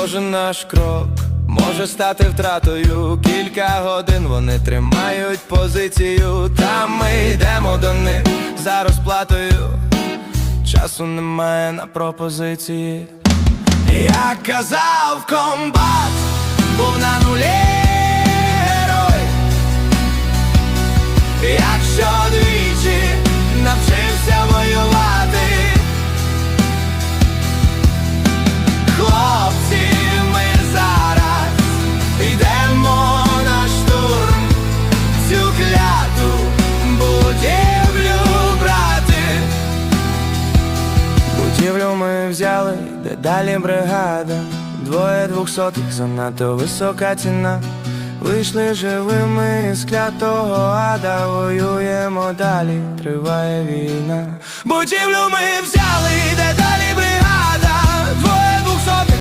Кожен наш крок може стати втратою. Кілька годин вони тримають позицію. Та ми йдемо до них за розплатою. Часу немає на пропозиції. Як казав комбат, був на нулі Будівлю ми взяли, де далі бригада, двоє двохсотих, занадто висока ціна. Вийшли живими з клятого ада, воюємо далі, триває війна. Будівлю ми взяли.